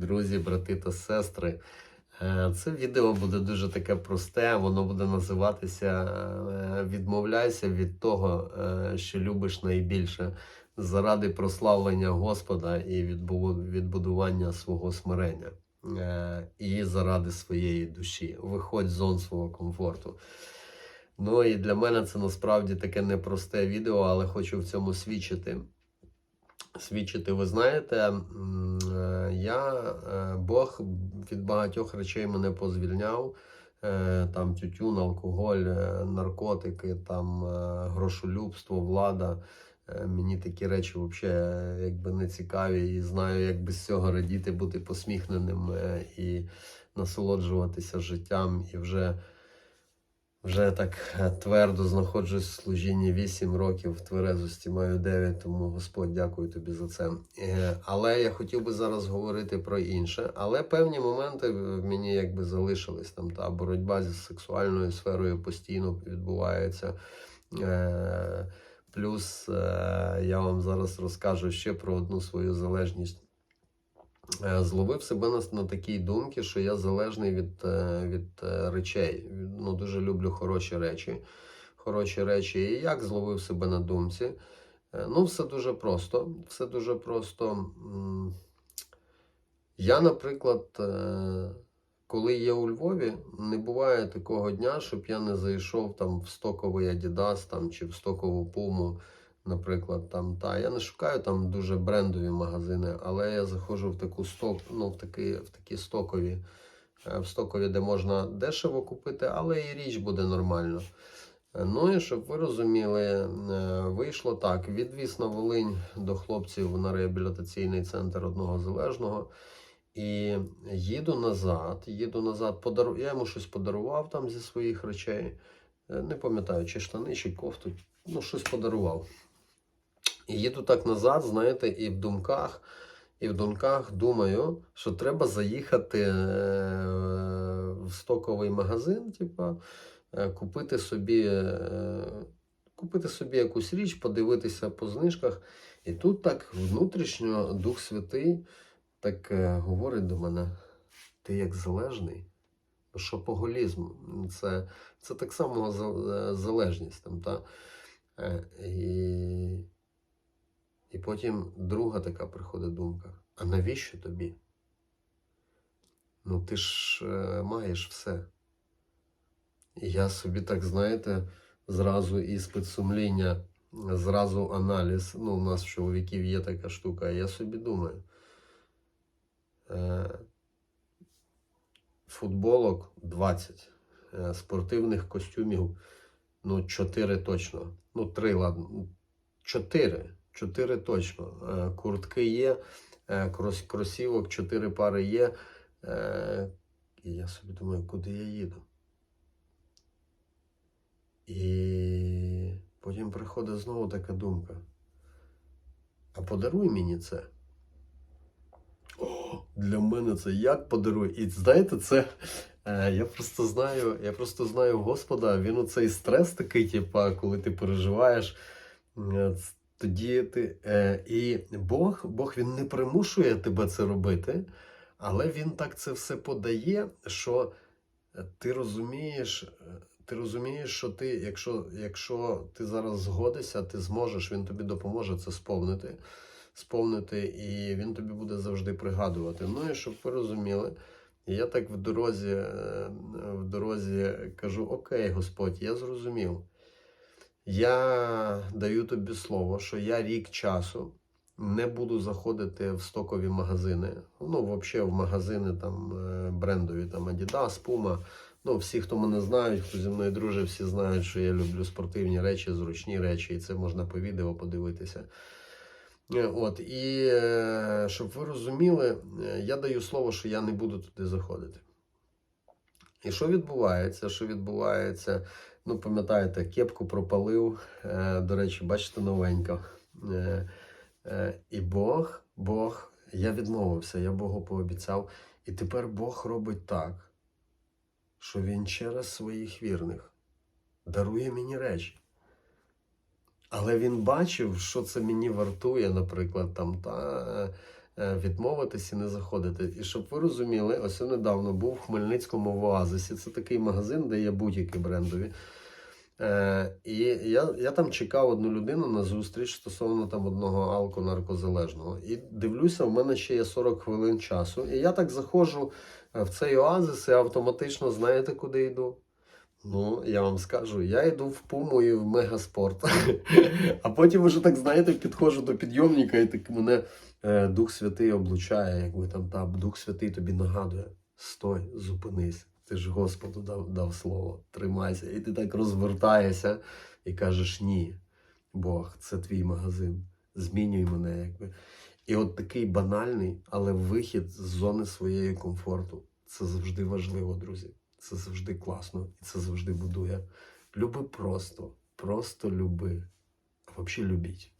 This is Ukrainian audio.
друзі, брати та сестри. Е, Це відео буде дуже таке просте, воно буде називатися е, Відмовляйся від того, е, що любиш найбільше, заради прославлення Господа і відбудування свого смирення. І заради своєї душі. Виходь з зон свого комфорту. Ну і для мене це насправді таке непросте відео, але хочу в цьому свідчити. Свідчити, ви знаєте, е, я, е, Бог від багатьох речей мене позвільняв. Е, Там тютюн, алкоголь, наркотики, там грошолюбство, влада. Мені такі речі взагалі якби не цікаві і знаю, як без цього радіти, бути посміхненим і насолоджуватися життям. І вже вже так е, твердо знаходжусь в служінні 8 років, в тверезості маю 9, тому Господь дякую тобі за це. Е, Але я хотів би зараз говорити про інше. Але певні моменти в мені якби залишились там. Та боротьба зі сексуальною сферою постійно відбувається. Е, Плюс е, я вам зараз розкажу ще про одну свою залежність. Е, Зловив себе на, на такій думці, що я залежний від, е, від е, речей. Ну, дуже люблю хороші речі. Хороші речі. І як зловив себе на думці? Ну, все дуже просто. Все дуже просто. Я, наприклад, коли є у Львові, не буває такого дня, щоб я не зайшов там в стоковий Adidas там, чи в стокову Пуму, наприклад. Там, та. Я не шукаю там дуже брендові магазини, але я заходжу в таку сток, ну, в такі, в такі стокові, е, в стокові, де можна дешево купити, але і річ буде нормально. Ну і щоб ви розуміли, е, вийшло так: відвіз на Волинь до хлопців на реабілітаційний центр одного залежного. І їду назад, їду назад, подару... я йому щось подарував там зі своїх речей. Е, Не пам'ятаю, чи штани, чи кофту, ну щось подарував. І їду так назад, знаєте, і в думках, і в думках думаю, що треба заїхати е, в стоковий магазин, типа, е, купити собі, е, купити собі якусь річ, подивитися по знижках. І тут так внутрішньо Дух Святий так говорить до мене: ти як залежний? Шопоголізм. Це, це так само залежність. Там, та? І, і потім друга така приходить думка: а навіщо тобі? Ну, ти ж е, маєш все. І я собі так, знаєте, зразу іспит сумління, зразу аналіз. Ну, у нас в чоловіків є така штука. Я собі думаю. Е, футболок 20, е, спортивних костюмів ну 4 точно. Ну, 3, ладно. 4. 4 точно. Е, Куртки є, е, крос- кросівок, 4 пари є. Е, І я собі думаю, куди я їду? І потім приходить знову така думка. А подаруй мені це. О, для мене це як подаруй. І знаєте, це я просто знаю, я просто знаю Господа. Він оцей стрес такий, типа, коли ти переживаєш. Тоді ти е, і Бог, Бог він не примушує тебе це робити, але він так це все подає, що е, ти розумієш, е, ти розумієш, що ти, якщо, якщо ти зараз згодишся, ти зможеш, він тобі допоможе це сповнити сповнити, і він тобі буде завжди пригадувати. Ну і щоб ви розуміли, я так в дорозі, е, в дорозі кажу: Окей, Господь, я зрозумів. Я даю тобі слово, що я рік часу не буду заходити в стокові магазини. Ну, взагалі, в магазини там е, брендові, там Adidas, Puma. Ну, всі, хто мене знають, хто зі мною дружить, всі знають, що я люблю спортивні речі, зручні речі, і це можна по відео подивитися. Е, От, і е, щоб ви розуміли, я даю слово, що я не буду туди заходити. І що відбувається? Що відбувається? Ну, пам'ятаєте, кепку пропалив. Е, До речі, бачите, новенька. Е, е, І Бог, Бог, я відмовився, я Богу пообіцяв. І тепер Бог робить так, що Він через своїх вірних дарує мені речі. Але він бачив, що це мені вартує, наприклад, там та відмовитись і не заходити. І щоб ви розуміли, ось я недавно був в Хмельницькому в Оазисі. Це такий магазин, де є будь-які брендові. Е, і я, я там чекав одну людину на зустріч стосовно там одного алконаркозалежного. І дивлюся, в мене ще є 40 хвилин часу. І я так заходжу е, в цей оазис і автоматично знаєте, куди йду? Ну, я вам скажу, я йду в Пуму і в Мегаспорт. А потім вже так, знаєте, підходжу до підйомника, і так мене е, Дух Святий облучає, якби там там Дух Святий тобі нагадує: стой, зупинись. Ти ж Господу дав, дав слово, тримайся. І ти так розвертаєшся і кажеш: ні, Бог, це твій магазин. Змінюй мене, якби. І от такий банальний, але вихід з зони своєї комфорту. Це завжди важливо, друзі. Це завжди класно і це завжди будує. Люби просто, просто люби. А взагалі любіть.